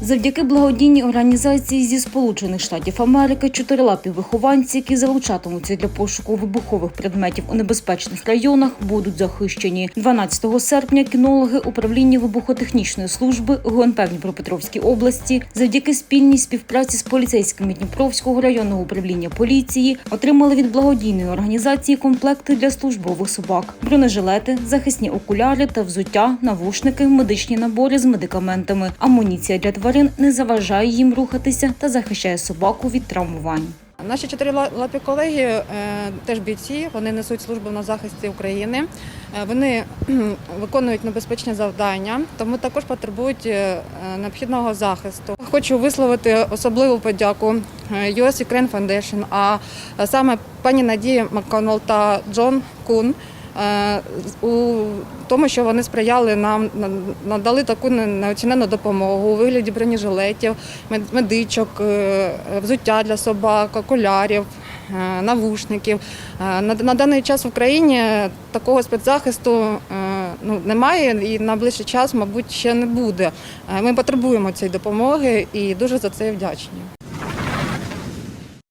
Завдяки благодійній організації зі Сполучених Штатів Америки чотирилапі вихованці, які залучатимуться для пошуку вибухових предметів у небезпечних районах, будуть захищені. 12 серпня кінологи управління вибухотехнічної служби ГУНП в Дніпропетровській області завдяки спільній співпраці з поліцейськими Дніпровського районного управління поліції отримали від благодійної організації комплекти для службових собак, бронежилети, захисні окуляри та взуття, навушники, медичні набори з медикаментами. Амуніція для тварин не заважає їм рухатися та захищає собаку від травмувань. Наші чотирилапі колеги е, теж бійці, вони несуть службу на захисті України. Е, Вони виконують небезпечні завдання, тому також потребують е, необхідного захисту. Хочу висловити особливу подяку US Ukraine Foundation, а саме пані Надії Макконол та Джон Кун. Е, У тому, що вони сприяли нам, на- надали таку неоцінену допомогу у вигляді бронежилетів, мед- медичок, е, взуття для собак, окулярів, е, навушників. На, даний час в Україні такого спецзахисту ну, немає і на ближчий час, мабуть, ще не буде. Ми потребуємо цієї допомоги і дуже за це вдячні.